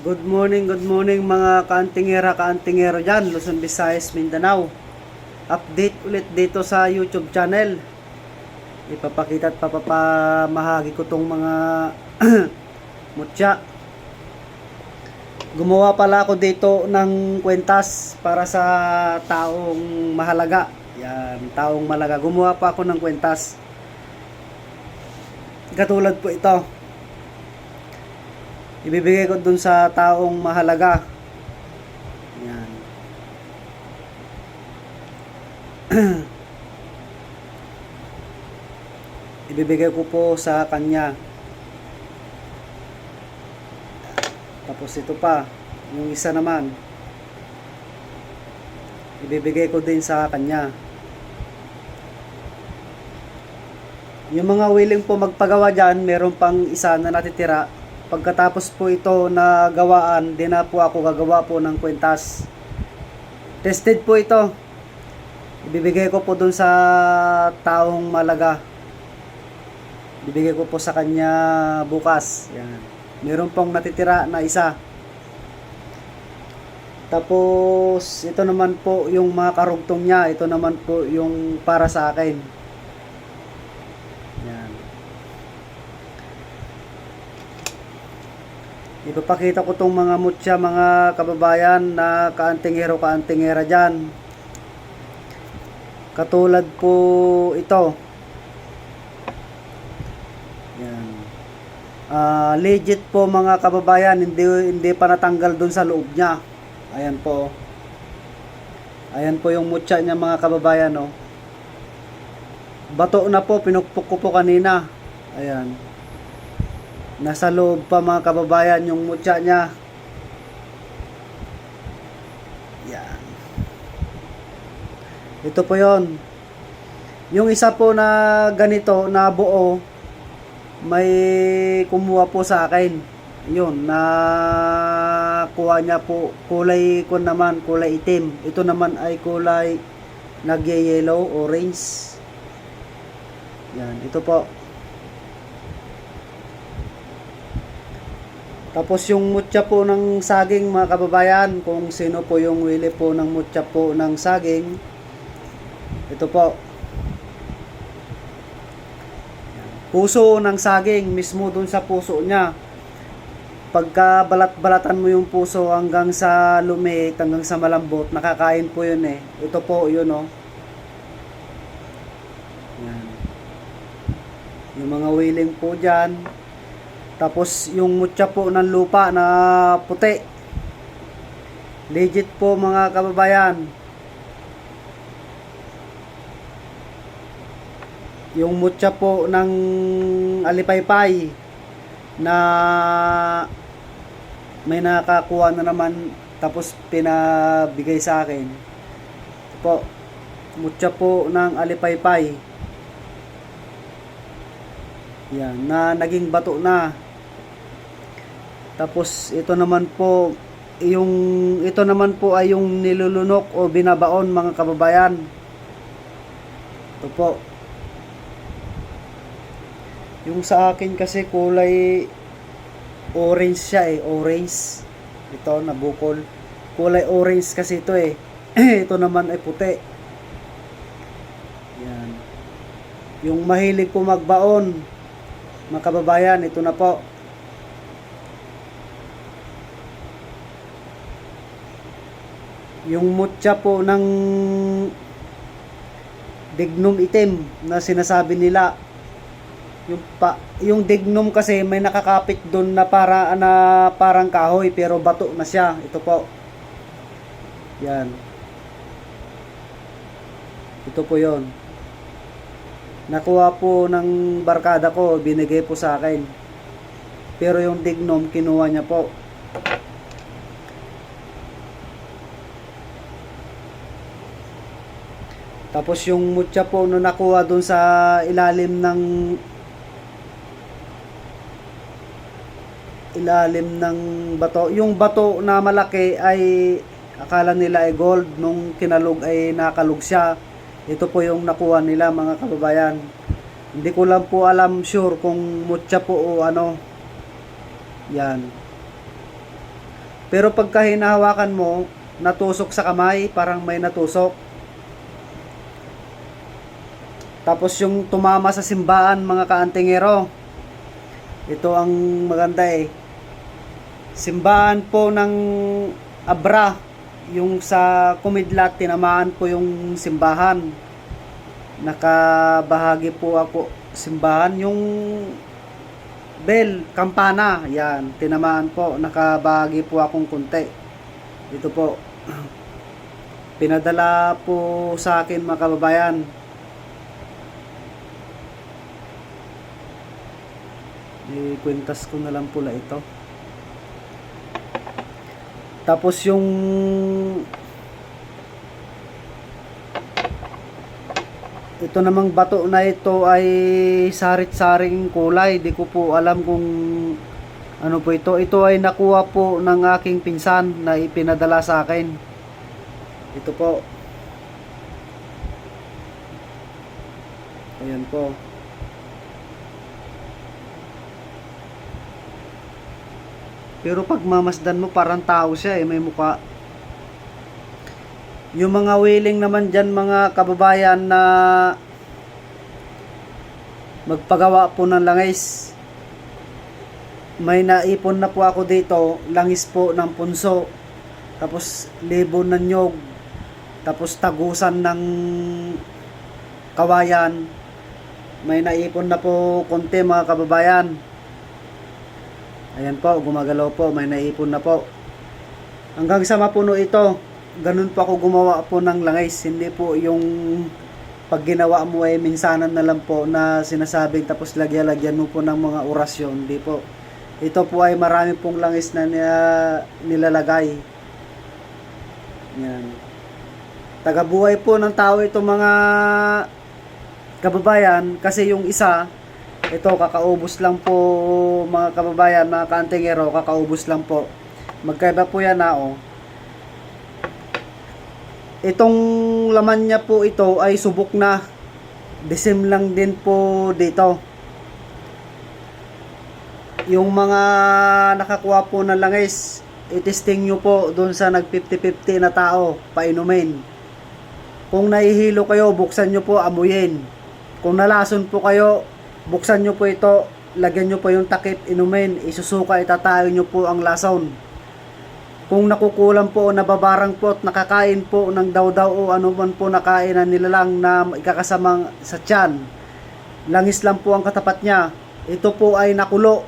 Good morning, good morning mga kaantingera, kaantingero dyan, Luzon, Visayas, Mindanao. Update ulit dito sa YouTube channel. Ipapakita at papapamahagi ko tong mga mutya. Gumawa pala ako dito ng kwentas para sa taong mahalaga. Yan, taong malaga. Gumawa pa ako ng kwentas. Katulad po ito ibibigay ko dun sa taong mahalaga. Yan. ibibigay ko po sa kanya. Tapos ito pa, yung isa naman. Ibibigay ko din sa kanya. Yung mga willing po magpagawa dyan, meron pang isa na natitira Pagkatapos po ito na gawaan, di na po ako gagawa po ng kwentas. Tested po ito. Ibibigay ko po dun sa taong malaga. Ibibigay ko po sa kanya bukas. Yan. Meron pong natitira na isa. Tapos, ito naman po yung mga karugtong niya. Ito naman po yung para sa akin. Ipapakita ko tong mga mutya, mga kababayan na kaantingero, kaantingera dyan. Katulad po ito. Yan. Ah, legit po mga kababayan, hindi hindi pa natanggal dun sa loob niya. Ayan po. Ayan po yung mutya niya mga kababayan, no. Bato na po, pinukpok ko po kanina. Ayan. Nasa loob pa mga kababayan yung mutya niya. Yan. Ito po yon. Yung isa po na ganito na buo, may kumuha po sa akin. Yun, na kuha niya po kulay ko naman, kulay itim. Ito naman ay kulay nagye-yellow, orange. Yan, ito po. Tapos yung mutya po ng saging mga kababayan, kung sino po yung wili po ng mutya po ng saging, ito po. Puso ng saging, mismo dun sa puso niya. Pagka balat-balatan mo yung puso hanggang sa lumik, hanggang sa malambot, nakakain po yun eh. Ito po yun oh. Yan. Yung mga willing po dyan, tapos yung mutya po ng lupa na puti. Legit po mga kababayan. Yung mutya po ng alipaypay na may nakakuha na naman tapos pinabigay sa akin. Ito po, mutya po ng alipaypay. Yan, na naging bato na. Tapos ito naman po yung ito naman po ay yung nilulunok o binabaon mga kababayan. Ito po. Yung sa akin kasi kulay orange siya eh, orange. Ito na bukol. Kulay orange kasi ito eh. ito naman ay puti. Yan. Yung mahilig po magbaon, mga kababayan, ito na po. Yung mutya po ng dignum itim na sinasabi nila. Yung pa, yung dignum kasi may nakakapit doon na para na parang kahoy pero bato na siya. Ito po. Yan. Ito po yon nakuha po ng barkada ko binigay po sa akin. Pero yung dignum kinuha niya po Tapos yung mutya po no nakuha doon sa ilalim ng ilalim ng bato. Yung bato na malaki ay akala nila ay gold nung kinalog ay nakalog siya. Ito po yung nakuha nila mga kababayan. Hindi ko lang po alam sure kung mutya po o ano. Yan. Pero pagka hinahawakan mo, natusok sa kamay, parang may natusok. Tapos yung tumama sa simbahan, mga kaantingero. Ito ang maganda eh. Simbahan po ng Abra, yung sa Kumidlat, tinamaan po yung simbahan. Nakabahagi po ako simbahan. Yung bell, kampana, yan, tinamaan po. Nakabahagi po akong kunti. Ito po. Pinadala po sa akin mga kababayan. Ikwintas ko na lang pula ito. Tapos yung ito namang bato na ito ay sarit-saring kulay. Di ko po alam kung ano po ito. Ito ay nakuha po ng aking pinsan na ipinadala sa akin. Ito po. Ayan po. Pero pag mamasdan mo parang tao siya eh, may muka. Yung mga willing naman dyan mga kababayan na magpagawa po ng langis. May naipon na po ako dito, langis po ng punso. Tapos libon ng nyog. Tapos tagusan ng kawayan. May naipon na po konti mga kababayan. Ayan po, gumagalaw po, may naipon na po. Hanggang sa mapuno ito, ganun po ako gumawa po ng langis. Hindi po yung pag ginawa mo ay minsanan na lang po na sinasabing tapos lagyan-lagyan mo po ng mga orasyon. Hindi po. Ito po ay marami pong langis na nila- nilalagay. Yan. Tagabuhay po ng tao ito mga kababayan kasi yung isa ito kakaubos lang po mga kababayan, mga kaantingero, kakaubos lang po. Magkaiba po yan na oh. Itong laman niya po ito ay subok na. Disim lang din po dito. Yung mga nakakuha po ng langis, itesting nyo po doon sa nag 50-50 na tao, painumin. Kung nahihilo kayo, buksan nyo po, amuyin. Kung nalason po kayo, buksan nyo po ito, lagyan nyo po yung takip, inumin, isusuka, itatayo nyo po ang lason. Kung nakukulam po o nababarang po at nakakain po ng daw-daw o ano man po nakain na nilalang na ikakasamang sa tiyan, langis lang po ang katapat niya. Ito po ay nakulo.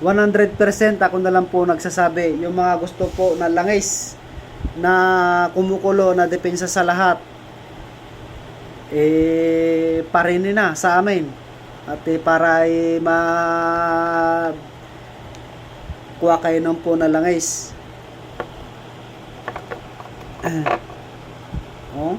100% ako na lang po nagsasabi. Yung mga gusto po na langis na kumukulo na depensa sa lahat eh parinin na sa amin. At eh, para eh, ma kuha kayo ng po na langis. Oh?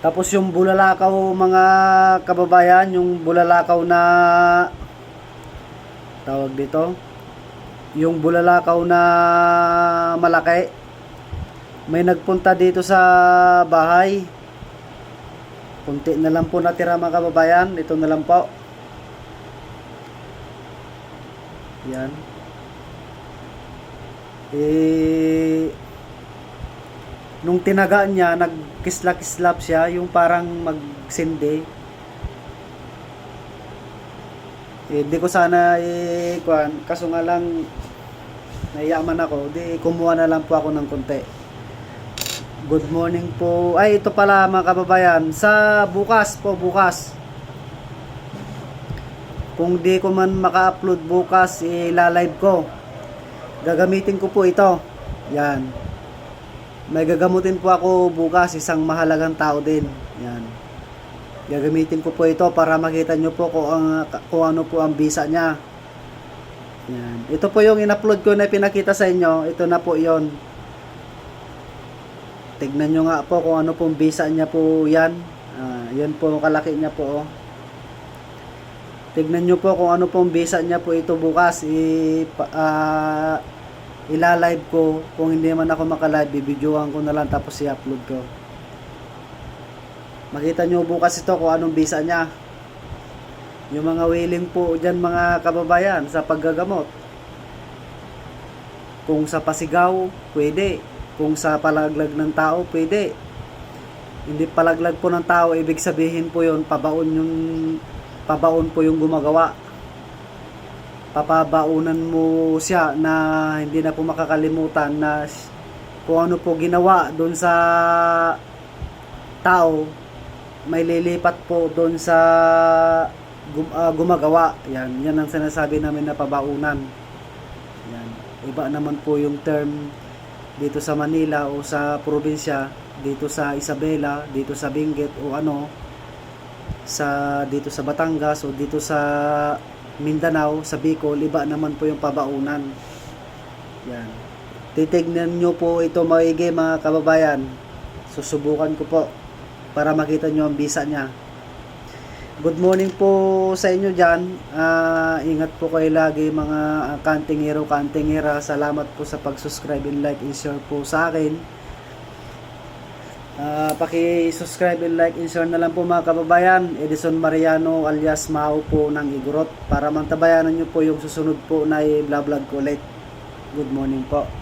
Tapos yung bulalakaw mga kababayan yung bulalakaw na tawag dito yung bulalakaw na malaki may nagpunta dito sa bahay. Kunti na lang po natira mga kababayan. Ito na lang po. Yan. Eh nung tinaga niya nagkislap-kislap siya yung parang magsindi eh, di ko sana eh, kuhan, kaso nga lang nayaman ako, di kumuha na lang po ako ng konti. Good morning po. Ay, ito pala mga kababayan, sa bukas po, bukas. Kung di ko man maka-upload bukas, ilalive ko. Gagamitin ko po ito. Yan. May gagamutin po ako bukas, isang mahalagang tao din. Yan. Gagamitin ko po ito para makita nyo po kung, ang, kung ano po ang visa niya. Yan. Ito po yung in-upload ko na pinakita sa inyo. Ito na po yon. Tignan nyo nga po kung ano pong visa niya po yan. Ah, yan po kalaki niya po. Oh. Tignan nyo po kung ano pong visa niya po ito bukas. I, ah, ila-live ko. Kung hindi man ako maka-live, bibidyoan ko na lang tapos i-upload ko. Makita nyo bukas ito kung anong bisa niya. Yung mga willing po dyan mga kababayan sa paggagamot. Kung sa pasigaw, pwede. Kung sa palaglag ng tao, pwede. Hindi palaglag po ng tao, ibig sabihin po yon pabaon yung pabaon po yung gumagawa. Papabaunan mo siya na hindi na po makakalimutan na kung ano po ginawa doon sa tao, may lilipat po doon sa gum- ah, gumagawa. Yan, yan ang sinasabi namin na pabaunan. Yan. Iba naman po yung term dito sa Manila o sa probinsya, dito sa Isabela, dito sa Benguet o ano, sa dito sa Batangas o dito sa Mindanao, sa Bicol, iba naman po yung pabaunan. Yan. Titignan nyo po ito maigi mga kababayan. Susubukan ko po para makita nyo ang bisa niya. Good morning po sa inyo dyan. Ah, ingat po kayo lagi mga kantingero, kantingera. Salamat po sa pag-subscribe and like and share po sa akin. Ah, paki-subscribe and like and share na lang po mga kababayan. Edison Mariano alias Mao po ng Igorot para mantabayanan nyo po yung susunod po na i-vlog ko ulit. Good morning po.